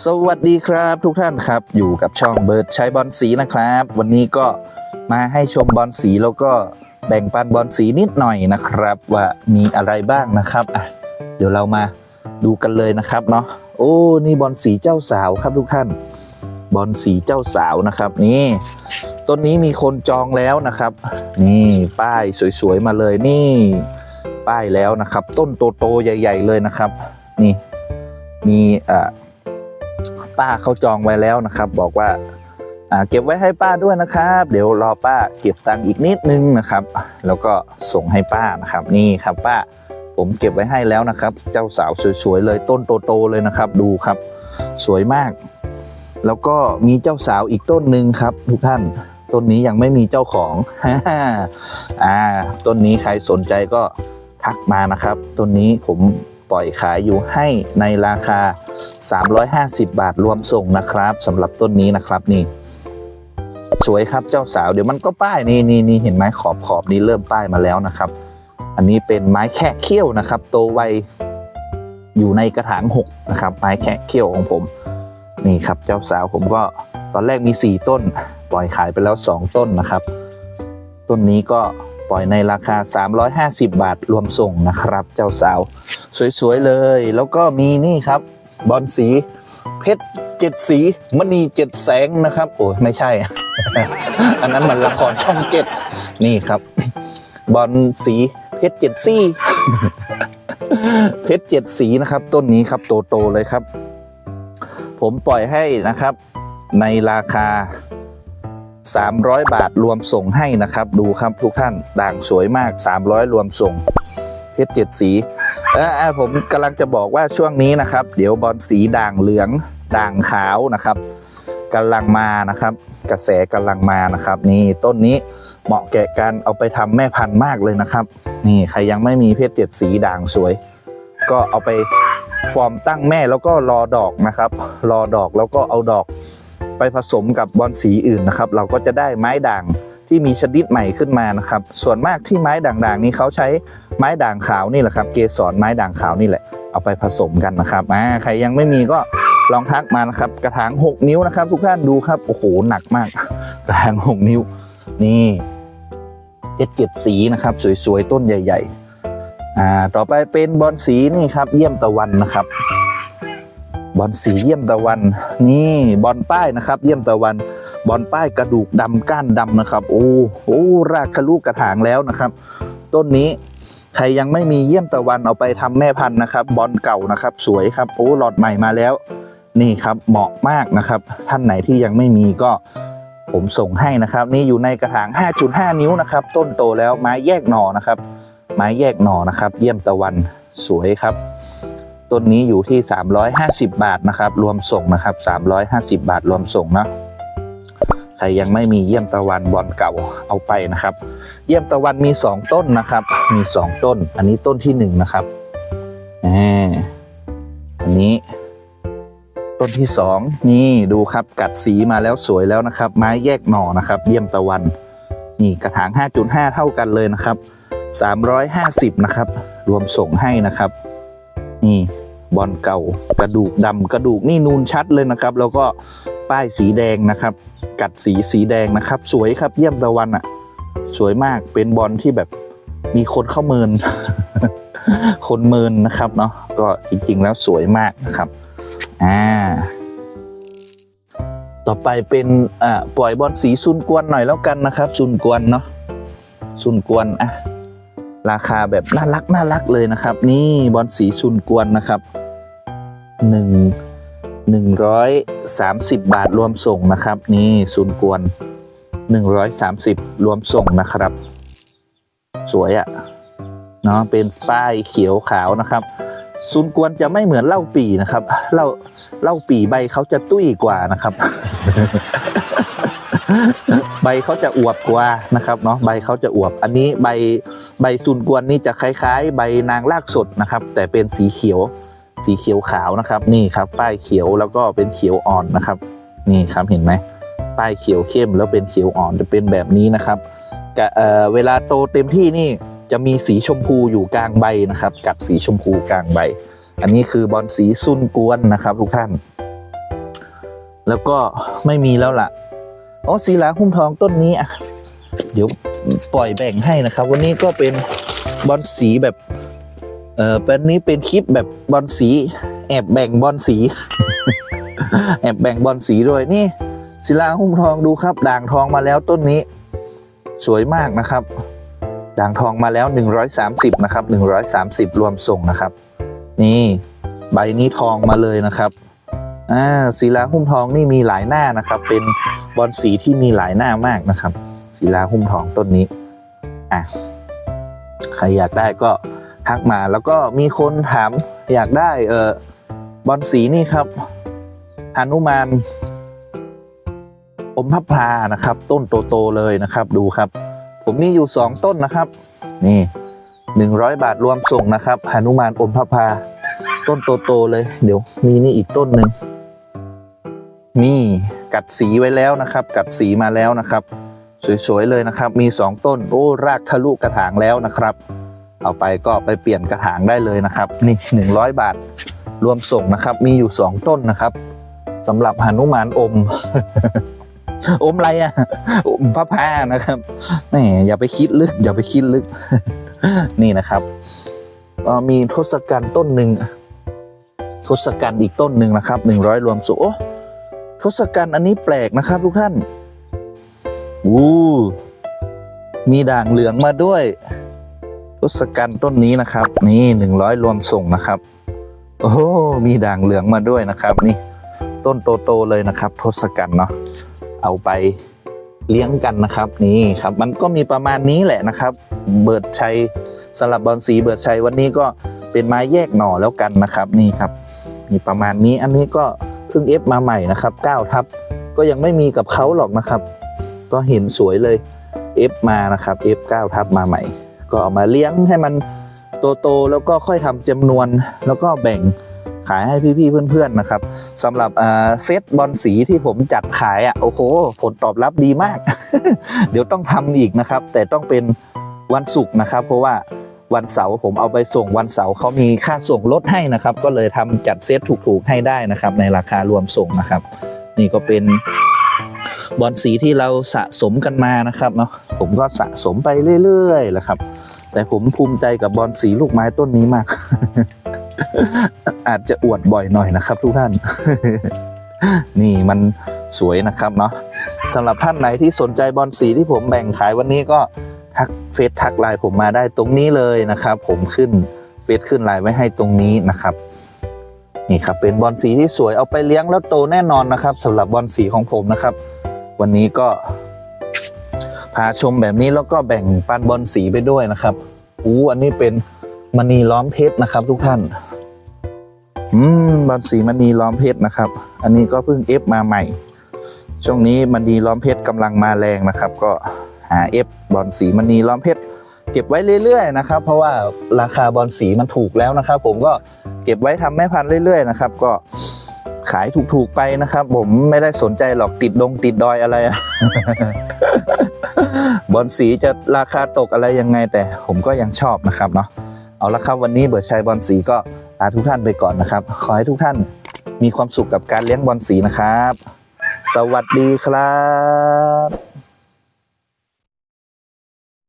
สวัสดีครับทุกท่านครับ อยู่กับช่องเบิร์ดใช้บอลสีนะครับ วันนี้ก็มาให้ชมบอลสีแล้วก็แบ่งปันบอลสีนิดหน่อยนะครับ ว่ามีอะไรบ้างนะครับอะเดี๋ยวเรามาดูกันเลยนะครับเนาะโอ้นี่บอลสีเจ้าสาวครับทุกท่าน บอลสีเจ้าสาวนะครับ นี่ต้นนี้มีคนจองแล้วนะครับ นี่ป้ายสวยๆมาเลยนี่ ป้ายแล้วนะครับ ต้นโตๆใหญ่ ๆ เลยนะครับ นี่มีอ่า ป้าเขาจองไว้แล้วนะครับ บอกว่าเก็บไว้ให้ป้าด้วยนะครับ เดี๋ยวรอป้าเก็บตังค์อีกนิดนึงนะครับ แล้วก็ส่งให้ป้านะครับนี่ครับป้าผมเก็บไว้ให้แล้วนะครับ เจ้าสาวสวยๆเลยต้นโตๆเลยนะครับ ดูครับ สวยมาก แล้วก็มีเจ้าสาวอีกต้นหนึ่งครับ ทุกท่านต้นนี้ยังไม่มีเจ้าของอ่าต้นนี้ใครสนใจก็ทักมานะครับ ต้นนี้ผม ปล่อยขายอยู่ให้ในราคา 350 บาทรวมส่งนะครับสำหรับต้นนี้นะครับนี่ สวยครับเจ้าสาวเดี๋ยวมันก็ป้ายนี่นี่นี่เห็นไหมขอบขอบนี้เริ่มป้ายมาแล้วนะครับ อันนี้เป็นไม้แค่เขี้ยวนะครับ โตไวอยู่ในกระถางหกนะครับไม้แค่เขี้ยวของผมนี่ครับเจ้าสาวผมก็ตอนแรกมี 4 ต้น ปล่อยขายไปแล้ว 2 ต้นนะครับ ต้นนี้ก็ปล่อยในราคา 350 บาทรวมส่งนะครับ เจ้าสาว สวยๆเลย แล้วก็มีนี่ครับ บอลสี เพชรเจ็ดสีมณีเจ็ดแสงนะครับ โอ้ยไม่ใช่ อันนั้นมันละครช่องเจ็ดนี่ครับ บอลสีเพชรเจ็ดซี่ เพชรเจ็ดสีนะครับ ต้นนี้ครับโตๆเลยครับ ผมปล่อยให้นะครับ ในราคา 300 บาทรวมส่งให้นะครับ ดูครับทุกท่านด่างสวยมาก 300 รวมส่ง เพชรเจ็ดสีเออผมกำลังจะบอกว่าช่วงนี้นะครับ เดี๋ยวบอลสีด่างเหลืองด่างขาวนะครับกำลังมานะครับ กระแสกำลังมานะครับ นี่ต้นนี้เหมาะแก่การเอาไปทำแม่พันธุ์มากเลยนะครับ นี่ใครยังไม่มีเพชรเจ็ดสีด่างสวย ก็เอาไปฟอร์มตั้งแม่แล้วก็รอดอกนะครับ รอดอกแล้วก็เอาดอกไปผสมกับบอลสีอื่นนะครับ เราก็จะได้ไม้ด่าง ที่มีชนิดใหม่ขึ้นมานะครับ ส่วนมากที่ไม้ด่างๆ นี้เขาใช้ไม้ด่างขาวนี่แหละครับ เกสรไม้ด่างขาวนี่แหละ เอาไปผสมกันนะครับอ่าใครยังไม่มีก็ลองทักมานะครับ กระถาง 6 นิ้วนะครับ ทุกท่านดูครับ โอ้โห หนักมาก กระถาง 6 นิ้ว นี่เพชรเจ็ดสีนะครับ สวยๆ ต้นใหญ่ ๆ อ่า ต่อไปเป็นบอลสีนี่ครับ เยี่ยมตะวันนะครับ บอลสีเยี่ยมตะวัน นี่บอลป้ายนะครับ เยี่ยมตะวัน บอลป้ายกระดูกดำก้านดำนะครับ โอ้โอ้รากทะลุกระถางแล้วนะครับ ต้นนี้ใครยังไม่มีเยี่ยมตะวันเอาไปทำแม่พันธุ์นะครับ บอลเก่านะครับ สวยครับโอ้หลอดใหม่มาแล้ว นี่ครับเหมาะมากนะครับ ท่านไหนที่ยังไม่มีก็ผมส่งให้นะครับ นี่อยู่ในกระถาง 5.5 นิ้วนะครับ ต้นโตแล้วไม้แยกหน่อนะครับ ไม้แยกหน่อนะครับ เยี่ยมตะวันสวยครับ ต้นนี้อยู่ที่ 350 บาทนะครับ รวมส่งนะครับ 350 บาทรวมส่งเนาะใครยังไม่มีเยี่ยมตะวันบอลเก่าเอาไปนะครับ เยี่ยมตะวันมี 2 ต้นนะครับ มี 2 ต้น อันนี้ต้นที่ 1 นะครับอันนี้ต้นที่ 2 นี่ดูครับกัดสีมาแล้วสวยแล้วนะครับ ไม้แยกหน่อนะครับ เยี่ยมตะวัน นี่กระถาง 5.5 เท่ากันเลยนะครับ 350 นะครับ รวมส่งให้นะครับ นี่บอลเก่ากระดูกดำกระดูกนี่นูนชัดเลยนะครับ แล้วก็ป้ายสีแดงนะครับ กัดสีสีแดงนะครับ สวยครับเยี่ยมตะวันอะ่ะ สวยมากเป็นบอลที่แบบมีคนเข้าเมิน คนเมินนะครับเนาะก็จริงๆแล้วสวยมากนะครับอ่าต่อไปเป็นอ่าปล่อยบอลสีซุนกวนหน่อยแล้วกันนะครับซุนกวนเนาะซุนกวนอะ ราคาแบบน่ารักน่ารักเลยนะครับ นี่บอลสีซุนกวนนะครับหนึ่งหนึ่งร้อยสามสิบบาทรวมส่งนะครับ นี่ซุนกวนหนึ่งร้อยสามสิบรวมส่งนะครับ สวยอะ่ะเนาะเป็นป้ายเขียวขาวนะครับซุนกวนจะไม่เหมือนเหล้าปีนะครับเหล้าเหล้าปีใบเขาจะตุ้ยกว่านะครับ ใบเขาจะอวบกว่านะครับเนาะใบเขาจะอวบ อันนี้ใบใบซุนกวนนี่จะคล้าย ๆ ใบนางรากสดนะครับ แต่เป็นสีเขียว สีเขียวขาวนะครับ นี่ครับ ป้ายเขียวแล้วก็เป็นเขียวอ่อนนะครับ นี่ครับเห็นไหมป้ายเขียวเข้มแล้วเป็นเขียวอ่อนจะเป็นแบบนี้นะครับกะเอ่อเวลาโตเต็มที่นี่จะมีสีชมพูอยู่กลางใบนะครับ กับสีชมพูกลางใบ อันนี้คือบอลสีซุนกวนนะครับ ทุกท่าน แล้วก็ไม่มีแล้วล่ะ อ๋อศิลาหุ้มทองต้นนี้อะเดี๋ยวปล่อยแบ่งให้นะครับ วันนี้ก็เป็นบอลสีแบบเออเป็นนี้เป็นคลิปแบบบอลสี แอบแบ่งบอลสี แอบแบ่งบอลสีด้วยนี่ศิลาหุ้มทองดูครับ ด่างทองมาแล้วต้นนี้ สวยมากนะครับ ด่างทองมาแล้ว 130 นะครับ 130 รวมส่งนะครับ นี่ ใบนี้ทองมาเลยนะครับ อ่าศิลาหุ้มทองนี่มีหลายหน้านะครับ เป็นบอลสีที่มีหลายหน้ามากนะครับศิลาหุ้มทองต้นนี้อะใครอยากได้ก็ทักมาแล้วก็มีคนถามอยากได้เออบอลสีนี่ครับหนุมานอมพับพลานะครับ ต้นโตๆเลยนะครับ ดูครับ ผมมีอยู่สองต้นนะครับ นี่หนึ่งร้อยบาทรวมส่งนะครับหนุมานอมพับพลาต้นโตๆเลย เดี๋ยวมีนี่อีกต้นหนึ่ง นี่กัดสีไว้แล้วนะครับ กัดสีมาแล้วนะครับ สวยๆเลยนะครับ มีสองต้นโอ้รากทะลุกระถางแล้วนะครับ เอาไปก็ไปเปลี่ยนกระถางได้เลยนะครับ นี่หนึ่งร้อยบาทรวมส่งนะครับ มีอยู่สองต้นนะครับสำหรับหนุมานอม อมอะไรอะอมพระพานะครับแหมอย่าไปคิดลึก อย่าไปคิดลึก นี่นะครับมีทศกัณฐ์ต้นหนึ่งทศกัณฐ์อีกต้นหนึ่งนะครับหนึ่งร้อยรวมสุโอ้ ทศกัณฐ์อันนี้แปลกนะครับทุกท่านอู้มีด่างเหลืองมาด้วยทศกัณฐ์ต้นนี้นะครับ นี่หนึ่งร้อยรวมส่งนะครับ โอ้มีด่างเหลืองมาด้วยนะครับ นี่ ต้นโตๆเลยนะครับ ทศกัณฐ์เนาะเอาไปเลี้ยงกันนะครับ นี่ครับ มันก็มีประมาณนี้แหละนะครับ เบิดชัยสลับบอลสีเบิดชัยวันนี้ก็เป็นไม้แยกหน่อแล้วกันนะครับ นี่ครับ มีประมาณนี้อันนี้ก็ เพิ่งเอฟมาใหม่นะครับ9ทับก็ยังไม่มีกับเขาหรอกนะครับ ก็เห็นสวยเลยเอฟมานะครับเอฟ9ทับมาใหม่ ก็เอามาเลี้ยงให้มันโตๆแล้วก็ค่อยทำจำนวนแล้วก็แบ่งขายให้พี่ๆเพื่อนๆนะครับสำหรับเซตบอลสีที่ผมจัดขายอะโอ้โหผลตอบรับดีมาก เดี๋ยวต้องทำอีกนะครับ แต่ต้องเป็นวันศุกร์นะครับ เพราะว่า วันเสาร์ผมเอาไปส่งวันเสาร์เขามีค่าส่งลดให้นะครับ ก็เลยทำจัดเซตถูกๆให้ได้นะครับ ในราคารวมส่งนะครับ นี่ก็เป็นบอลสีที่เราสะสมกันมานะครับเนาะผมก็สะสมไปเรื่อยๆแหละครับ แต่ผมภูมิใจกับบอลสีลูกไม้ต้นนี้มาก อาจจะอวดบ่อยหน่อยนะครับ ทุกท่าน นี่มันสวยนะครับเนาะสำหรับท่านไหนที่สนใจบอลสีที่ผมแบ่งขายวันนี้ก็ ทักเฟซทักไลน์ผมมาได้ตรงนี้เลยนะครับ ผมขึ้นเฟซขึ้นไลน์ไว้ให้ตรงนี้นะครับนี่ครับเป็นบอลสีที่สวยเอาไปเลี้ยงแล้วโตแน่นอนนะครับสำหรับบอลสีของผมนะครับ วันนี้ก็ พาชมแบบนี้แล้วก็แบ่งปันบอลสีไปด้วยนะครับอู้อันนี้เป็นมณีล้อมเพชรนะครับ ทุกท่าน อืมบอลสีมณีล้อมเพชรนะครับ อันนี้ก็เพิ่งเอฟมาใหม่ ช่วงนี้มณีล้อมเพชรกำลังมาแรงนะครับ ก็ หาเอฟบอลสีมณีล้อมเพชรเก็บไว้เรื่อยๆนะครับเพราะว่าราคาบอลสีมันถูกแล้วนะครับ ผมก็เก็บไว้ทำแม่พันธุ์เรื่อยๆนะครับ ก็ขายถูกๆไปนะครับ ผมไม่ได้สนใจหรอกติดดงติดดอยอะไร บอลสีจะราคาตกอะไรยังไง แต่ผมก็ยังชอบนะครับเนาะเอาละครับวันนี้เบิร์ดชัยบอลสีก็ลาทุกท่านไปก่อนนะครับ ขอให้ทุกท่านมีความสุขกับการเลี้ยงบอลสีนะครับ สวัสดีครับ